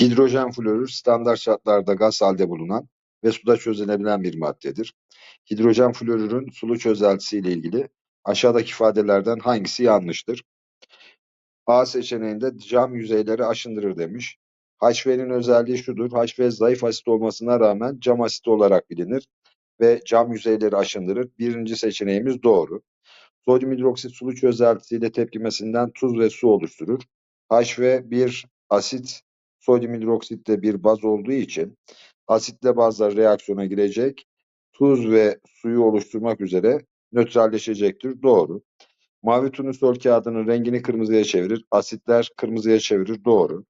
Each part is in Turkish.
Hidrojen florür standart şartlarda gaz halde bulunan ve suda çözülebilen bir maddedir. Hidrojen florürün sulu çözeltisi ile ilgili aşağıdaki ifadelerden hangisi yanlıştır? A seçeneğinde cam yüzeyleri aşındırır demiş. HV'nin özelliği şudur. HV zayıf asit olmasına rağmen cam asit olarak bilinir ve cam yüzeyleri aşındırır. Birinci seçeneğimiz doğru. Sodyum hidroksit sulu çözeltisiyle tepkimesinden tuz ve su oluşturur. HV bir asit, sodyum hidroksit de bir baz olduğu için asitle bazlar reaksiyona girecek, tuz ve suyu oluşturmak üzere nötralleşecektir. Doğru. Mavi turnusol kağıdının rengini kırmızıya çevirir, asitler kırmızıya çevirir. Doğru.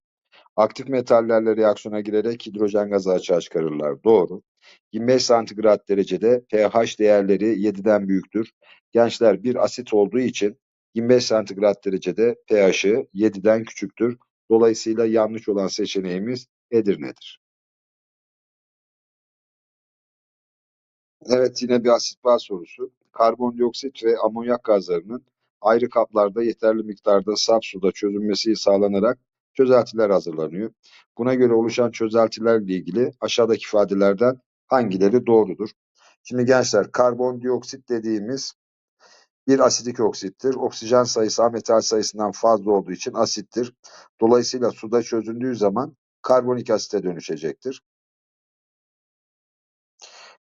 Aktif metallerle reaksiyona girerek hidrojen gazı açığa çıkarırlar. Doğru. 25 santigrat derecede pH değerleri 7'den büyüktür. Gençler bir asit olduğu için 25 santigrat derecede pH'ı 7'den küçüktür. Dolayısıyla yanlış olan seçeneğimiz Edirne'dir. Evet yine bir asit baz sorusu. Karbondioksit ve amonyak gazlarının ayrı kaplarda yeterli miktarda saf suda çözünmesi sağlanarak çözeltiler hazırlanıyor. Buna göre oluşan çözeltilerle ilgili aşağıdaki ifadelerden hangileri doğrudur? Şimdi gençler karbondioksit dediğimiz bir asidik oksittir. Oksijen sayısı ametal sayısından fazla olduğu için asittir. Dolayısıyla suda çözündüğü zaman karbonik asite dönüşecektir.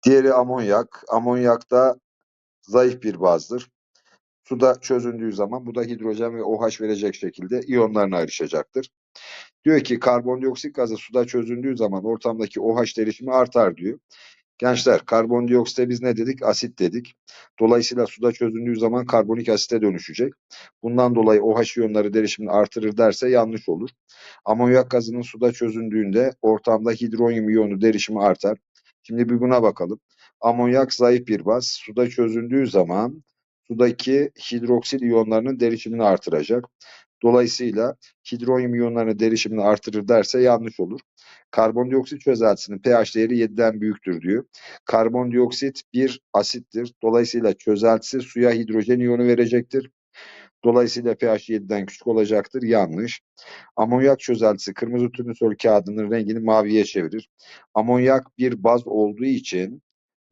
Diğeri amonyak. Amonyak da zayıf bir bazdır. Suda çözündüğü zaman bu da hidrojen ve OH verecek şekilde iyonlarına ayrışacaktır. Diyor ki karbondioksit gazı suda çözündüğü zaman ortamdaki OH derişimi artar diyor. Gençler karbondioksite biz ne dedik? Asit dedik. Dolayısıyla suda çözündüğü zaman karbonik asite dönüşecek. Bundan dolayı OH iyonları derişimini artırır derse yanlış olur. Amonyak gazının suda çözündüğünde ortamda hidronyum iyonu derişimi artar. Şimdi bir buna bakalım. Amonyak zayıf bir baz. Suda çözündüğü zaman sudaki hidroksil iyonlarının derişimini artıracak. Dolayısıyla hidronyum iyonlarının derişimini artırır derse yanlış olur. Karbondioksit çözeltisinin pH değeri 7'den büyüktür diyor. Karbondioksit bir asittir. Dolayısıyla çözeltisi suya hidrojen iyonu verecektir. Dolayısıyla pH 7'den küçük olacaktır. Yanlış. Amonyak çözeltisi kırmızı turnusol kağıdının rengini maviye çevirir. Amonyak bir baz olduğu için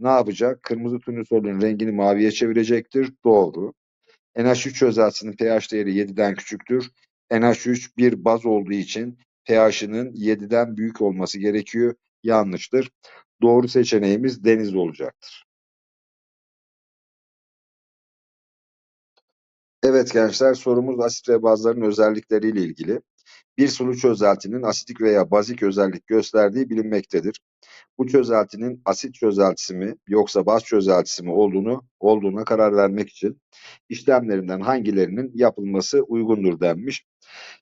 ne yapacak? Kırmızı turnusolun rengini maviye çevirecektir. Doğru. NH3 çözeltisinin pH değeri 7'den küçüktür. NH3 bir baz olduğu için pH'ının 7'den büyük olması gerekiyor. Yanlıştır. Doğru seçeneğimiz deniz olacaktır. Evet gençler sorumuz asit ve bazların özellikleriyle ilgili. Bir sulu çözeltinin asitik veya bazik özellik gösterdiği bilinmektedir. Bu çözeltinin asit çözeltisi mi yoksa baz çözeltisi mi olduğunu olduğuna karar vermek için işlemlerinden hangilerinin yapılması uygundur denmiş.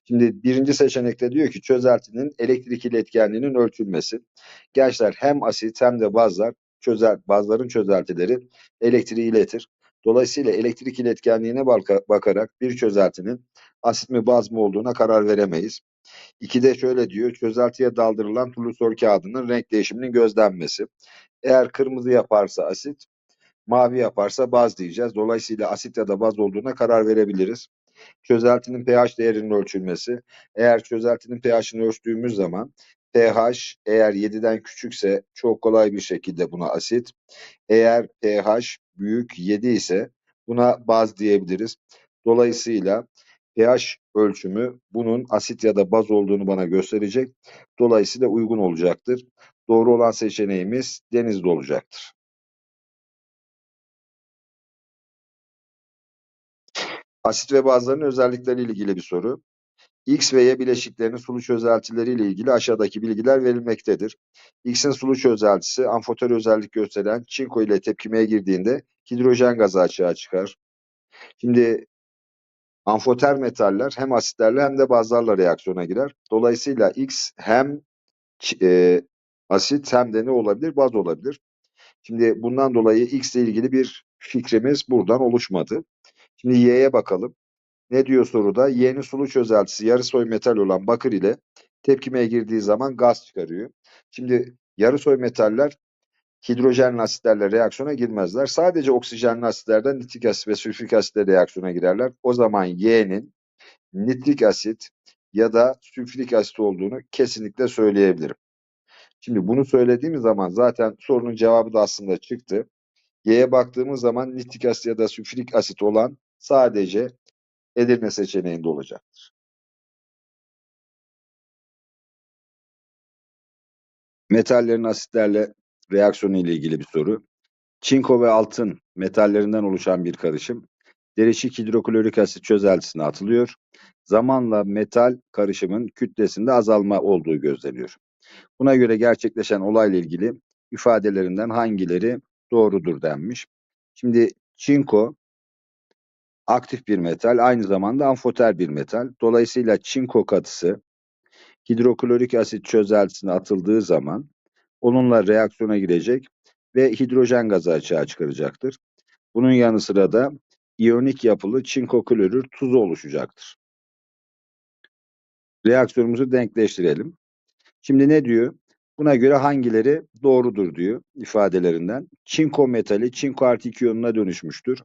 Şimdi birinci seçenekte diyor ki çözeltinin elektrik iletkenliğinin ölçülmesi. Gençler hem asit hem de bazlar çözel, bazların çözeltileri elektriği iletir. Dolayısıyla elektrik iletkenliğine bakarak bir çözeltinin asit mi baz mı olduğuna karar veremeyiz. İkide şöyle diyor, çözeltiye daldırılan turnusol kağıdının renk değişiminin gözlenmesi. Eğer kırmızı yaparsa asit, mavi yaparsa baz diyeceğiz. Dolayısıyla asit ya da baz olduğuna karar verebiliriz. Çözeltinin pH değerinin ölçülmesi. Eğer çözeltinin pH'ini ölçtüğümüz zaman pH eğer 7'den küçükse çok kolay bir şekilde buna asit. Eğer pH büyük 7 ise buna baz diyebiliriz. Dolayısıyla pH ölçümü bunun asit ya da baz olduğunu bana gösterecek. Dolayısıyla uygun olacaktır. Doğru olan seçeneğimiz denizde olacaktır. Asit ve bazların özellikleriyle ilgili bir soru. X ve Y bileşiklerinin sulu çözeltileri ile ilgili aşağıdaki bilgiler verilmektedir. X'in sulu çözeltisi amfotör özellik gösteren çinko ile tepkimeye girdiğinde hidrojen gazı açığa çıkar. Şimdi amfoter metaller hem asitlerle hem de bazlarla reaksiyona girer. Dolayısıyla X hem e, asit hem de ne olabilir? Baz olabilir. Şimdi bundan dolayı X ile ilgili bir fikrimiz buradan oluşmadı. Şimdi Y'ye bakalım. Ne diyor soruda? Y'nin sulu çözeltisi yarı soy metal olan bakır ile tepkimeye girdiği zaman gaz çıkarıyor. Şimdi yarı soy metaller hidrojenli asitlerle reaksiyona girmezler. Sadece oksijenli asitlerden nitrik asit ve sülfik asitle reaksiyona girerler. O zaman Y'nin nitrik asit ya da sülfürik asit olduğunu kesinlikle söyleyebilirim. Şimdi bunu söylediğimiz zaman zaten sorunun cevabı da aslında çıktı. Y'ye baktığımız zaman nitrik asit ya da sülfürik asit olan sadece Edirne seçeneğinde olacaktır. Metallerin asitlerle reaksiyonu ile ilgili bir soru. Çinko ve altın metallerinden oluşan bir karışım. Derişik hidroklorik asit çözeltisine atılıyor. Zamanla metal karışımın kütlesinde azalma olduğu gözleniyor. Buna göre gerçekleşen olayla ilgili ifadelerinden hangileri doğrudur denmiş. Şimdi çinko aktif bir metal, aynı zamanda amfoter bir metal. Dolayısıyla çinko katısı hidroklorik asit çözeltisine atıldığı zaman onunla reaksiyona girecek ve hidrojen gazı açığa çıkaracaktır. Bunun yanı sıra da iyonik yapılı çinko klorür tuzu oluşacaktır. Reaksiyonumuzu denkleştirelim. Şimdi ne diyor? Buna göre hangileri doğrudur diyor ifadelerinden. Çinko metali çinko artı 2 iyonuna dönüşmüştür.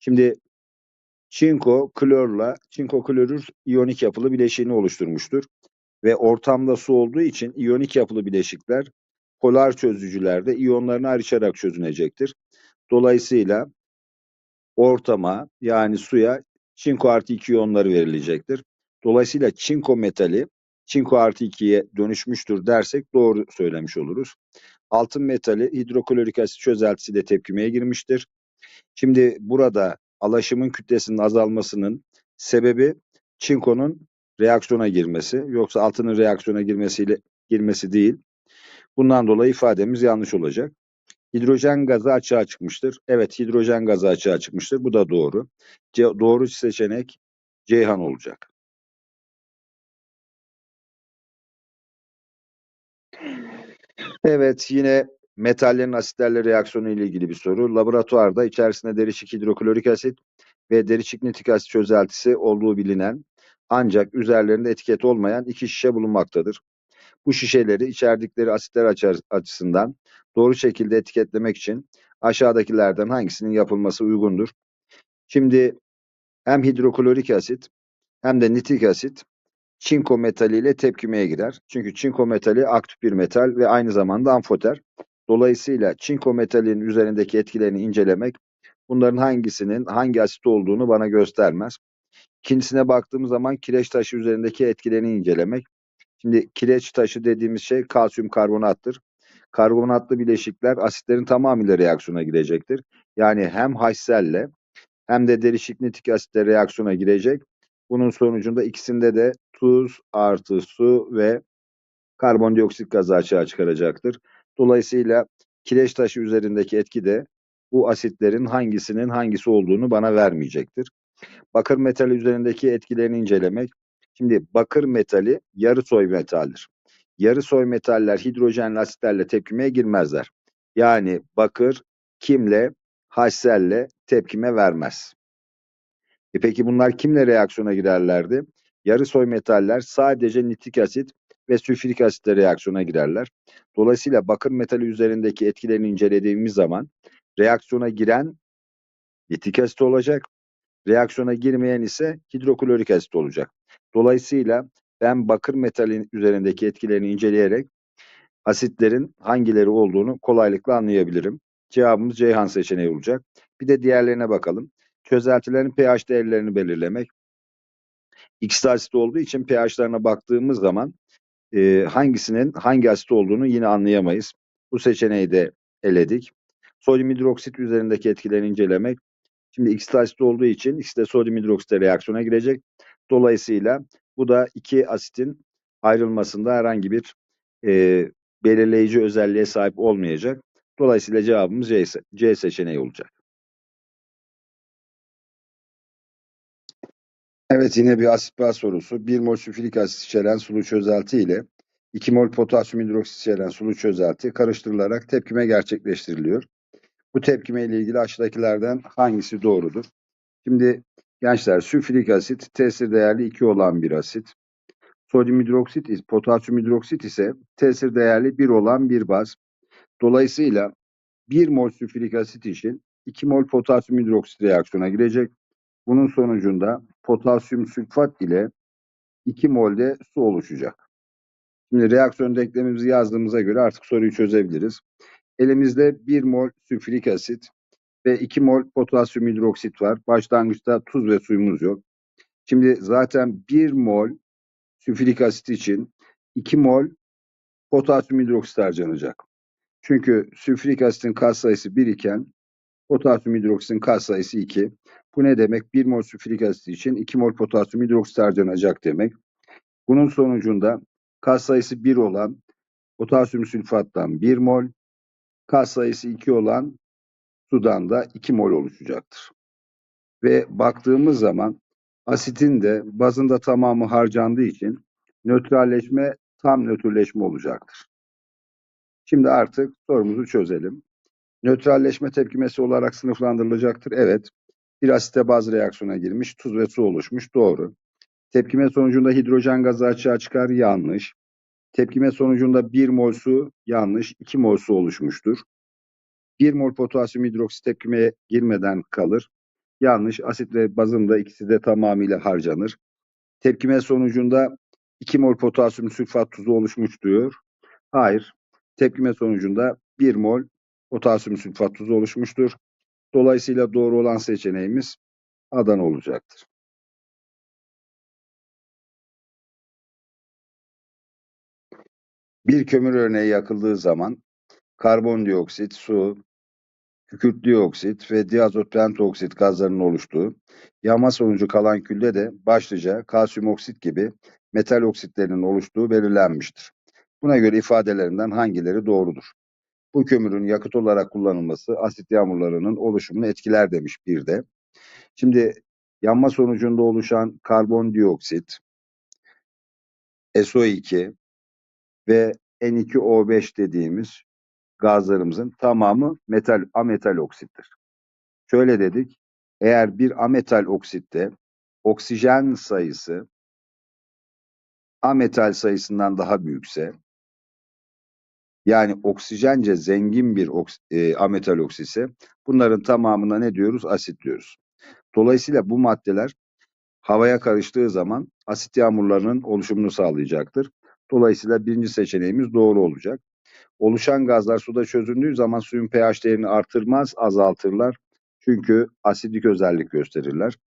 Şimdi çinko klorla çinko klorür iyonik yapılı bileşiğini oluşturmuştur. Ve ortamda su olduğu için iyonik yapılı bileşikler polar çözücülerde iyonlarını ayrışarak çözünecektir. Dolayısıyla ortama yani suya çinko artı 2 iyonları verilecektir. Dolayısıyla çinko metali çinko artı 2'ye dönüşmüştür dersek doğru söylemiş oluruz. Altın metali hidroklorik asit çözeltisiyle tepkimeye girmiştir. Şimdi burada alaşımın kütlesinin azalmasının sebebi çinkonun reaksiyona girmesi. Yoksa altının reaksiyona girmesiyle girmesi değil. Bundan dolayı ifademiz yanlış olacak. Hidrojen gazı açığa çıkmıştır. Evet hidrojen gazı açığa çıkmıştır. Bu da doğru. Ce doğru seçenek Ceyhan olacak. Evet yine metallerin asitlerle reaksiyonu ile ilgili bir soru. Laboratuvarda içerisinde derişik hidroklorik asit ve derişik nitrik asit çözeltisi olduğu bilinen ancak üzerlerinde etiket olmayan iki şişe bulunmaktadır. Bu şişeleri içerdikleri asitler açısından doğru şekilde etiketlemek için aşağıdakilerden hangisinin yapılması uygundur? Şimdi hem hidroklorik asit hem de nitrik asit çinko metaliyle tepkimeye girer. Çünkü çinko metali aktif bir metal ve aynı zamanda amfoter. Dolayısıyla çinko metalinin üzerindeki etkilerini incelemek bunların hangisinin hangi asit olduğunu bana göstermez. İkincisine baktığımız zaman kireç taşı üzerindeki etkilerini incelemek. Şimdi kireç taşı dediğimiz şey kalsiyum karbonattır. Karbonatlı bileşikler asitlerin tamamıyla reaksiyona girecektir. Yani hem HCl'le hem de derişik nitrik asitle reaksiyona girecek. Bunun sonucunda ikisinde de tuz artı su ve karbondioksit gazı açığa çıkaracaktır. Dolayısıyla kireç taşı üzerindeki etki de bu asitlerin hangisinin hangisi olduğunu bana vermeyecektir. Bakır metali üzerindeki etkilerini incelemek. Şimdi bakır metali yarı soy metaldir. Yarı soy metaller hidrojenli asitlerle tepkimeye girmezler. Yani bakır kimle? HCl'le tepkime vermez. E peki bunlar kimle reaksiyona girerlerdi? Yarı soy metaller sadece nitrik asit ve sülfürik asitle reaksiyona girerler. Dolayısıyla bakır metali üzerindeki etkilerini incelediğimiz zaman reaksiyona giren nitrik asit olacak. Reaksiyona girmeyen ise hidroklorik asit olacak. Dolayısıyla ben bakır metalin üzerindeki etkilerini inceleyerek asitlerin hangileri olduğunu kolaylıkla anlayabilirim. Cevabımız Ceyhan seçeneği olacak. Bir de diğerlerine bakalım. Çözeltilerin pH değerlerini belirlemek. X asit olduğu için pH'larına baktığımız zaman e, hangisinin hangi asit olduğunu yine anlayamayız. Bu seçeneği de eledik. Sodyum hidroksit üzerindeki etkilerini incelemek. Şimdi X asit olduğu için X de sodyum hidroksite reaksiyona girecek. Dolayısıyla bu da iki asitin ayrılmasında herhangi bir e, belirleyici özelliğe sahip olmayacak. Dolayısıyla cevabımız C, C seçeneği olacak. Evet yine bir asit baz sorusu. 1 mol sülfürik asit içeren sulu çözelti ile 2 mol potasyum hidroksit içeren sulu çözelti karıştırılarak tepkime gerçekleştiriliyor. Bu tepkime ile ilgili aşağıdakilerden hangisi doğrudur? Şimdi gençler sülfürik asit tesir değerli 2 olan bir asit. Sodyum hidroksit, potasyum hidroksit ise tesir değerli 1 olan bir baz. Dolayısıyla 1 mol sülfürik asit için 2 mol potasyum hidroksit reaksiyona girecek. Bunun sonucunda potasyum sülfat ile 2 mol de su oluşacak. Şimdi reaksiyon denklemimizi yazdığımıza göre artık soruyu çözebiliriz. Elimizde 1 mol sülfürik asit ve 2 mol potasyum hidroksit var. Başlangıçta tuz ve suyumuz yok. Şimdi zaten 1 mol sülfürik asit için 2 mol potasyum hidroksit harcanacak. Çünkü sülfürik asitin katsayısı 1 iken potasyum hidroksitin katsayısı 2. Bu ne demek? 1 mol sülfürik asit için 2 mol potasyum hidroksit harcanacak demek. Bunun sonucunda katsayısı 1 olan potasyum sülfattan 1 mol, katsayısı 2 olan sudan da 2 mol oluşacaktır. Ve baktığımız zaman asitin de bazında tamamı harcandığı için nötralleşme tam nötrleşme olacaktır. Şimdi artık sorumuzu çözelim. Nötralleşme tepkimesi olarak sınıflandırılacaktır. Evet. Bir asite baz reaksiyona girmiş, tuz ve su oluşmuş. Doğru. Tepkime sonucunda hidrojen gazı açığa çıkar. Yanlış. Tepkime sonucunda 1 mol su yanlış. 2 mol su oluşmuştur. 1 mol potasyum hidroksit tepkimeye girmeden kalır. Yanlış. Asit ve bazında ikisi de tamamıyla harcanır. Tepkime sonucunda 2 mol potasyum sülfat tuzu oluşmuş diyor. Hayır. Tepkime sonucunda 1 mol potasyum sülfat tuzu oluşmuştur. Dolayısıyla doğru olan seçeneğimiz Adana olacaktır. Bir kömür örneği yakıldığı zaman karbondioksit, su, kükürt dioksit ve diazot pentoksit gazlarının oluştuğu, yanma sonucu kalan külde de başlıca kalsiyum oksit gibi metal oksitlerinin oluştuğu belirlenmiştir. Buna göre ifadelerinden hangileri doğrudur? Bu kömürün yakıt olarak kullanılması asit yağmurlarının oluşumunu etkiler demiş bir de. Şimdi yanma sonucunda oluşan karbondioksit, SO2 ve N2O5 dediğimiz gazlarımızın tamamı metal ametal oksittir. Şöyle dedik, eğer bir ametal oksitte oksijen sayısı ametal sayısından daha büyükse, yani oksijence zengin bir oks e, ametal oksitse, bunların tamamına ne diyoruz? Asit diyoruz. Dolayısıyla bu maddeler havaya karıştığı zaman asit yağmurlarının oluşumunu sağlayacaktır. Dolayısıyla birinci seçeneğimiz doğru olacak. Oluşan gazlar suda çözündüğü zaman suyun pH değerini artırmaz, azaltırlar. Çünkü asidik özellik gösterirler.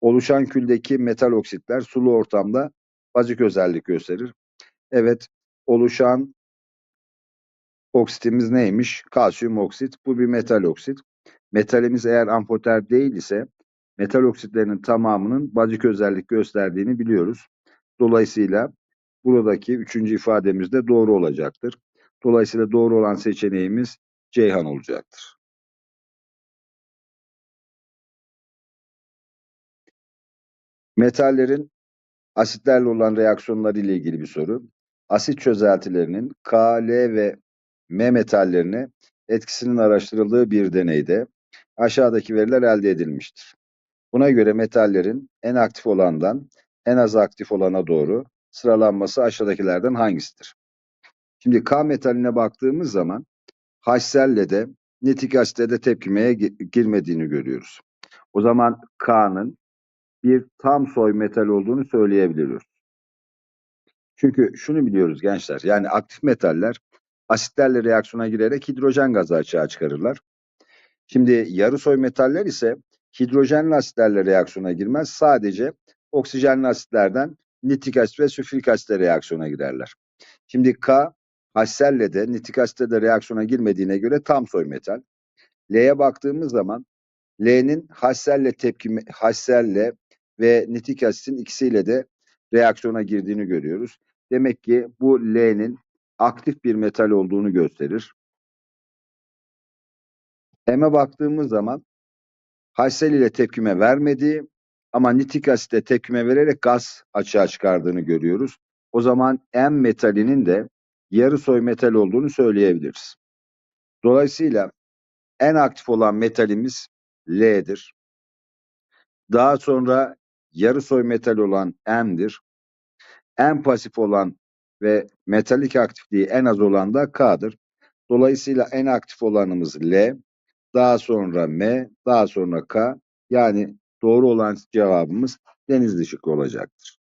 Oluşan küldeki metal oksitler sulu ortamda bazik özellik gösterir. Evet, oluşan oksitimiz neymiş? Kalsiyum oksit. Bu bir metal oksit. Metalimiz eğer amfoter değil ise metal oksitlerinin tamamının bazik özellik gösterdiğini biliyoruz. Dolayısıyla buradaki üçüncü ifademiz de doğru olacaktır. Dolayısıyla doğru olan seçeneğimiz Ceyhan olacaktır. Metallerin asitlerle olan reaksiyonları ile ilgili bir soru. Asit çözeltilerinin K, L ve M metallerine etkisinin araştırıldığı bir deneyde aşağıdaki veriler elde edilmiştir. Buna göre metallerin en aktif olandan en az aktif olana doğru sıralanması aşağıdakilerden hangisidir? Şimdi K metaline baktığımız zaman Hselle de nitik asitte de tepkimeye girmediğini görüyoruz. O zaman K'nın bir tam soy metal olduğunu söyleyebiliriz. Çünkü şunu biliyoruz gençler, yani aktif metaller asitlerle reaksiyona girerek hidrojen gazı açığa çıkarırlar. Şimdi yarı soy metaller ise hidrojenli asitlerle reaksiyona girmez. Sadece oksijenli asitlerden nitrik asit ve sülfürik asitle reaksiyona girerler. Şimdi K, Hselle de nitrik asitle de reaksiyona girmediğine göre tam soy metal. L'ye baktığımız zaman L'nin Hselle tepkimi, Hselle ve nitrik asitin ikisiyle de reaksiyona girdiğini görüyoruz. Demek ki bu L'nin aktif bir metal olduğunu gösterir. M'e baktığımız zaman Hsel ile tepkime vermediği ama nitrik asitle tepkime vererek gaz açığa çıkardığını görüyoruz. O zaman M metalinin de yarı soy metal olduğunu söyleyebiliriz. Dolayısıyla en aktif olan metalimiz L'dir. Daha sonra yarı soy metal olan M'dir. En pasif olan ve metalik aktifliği en az olan da K'dır. Dolayısıyla en aktif olanımız L, daha sonra M, daha sonra K. Yani doğru olan cevabımız Denizli şıkkı olacaktır.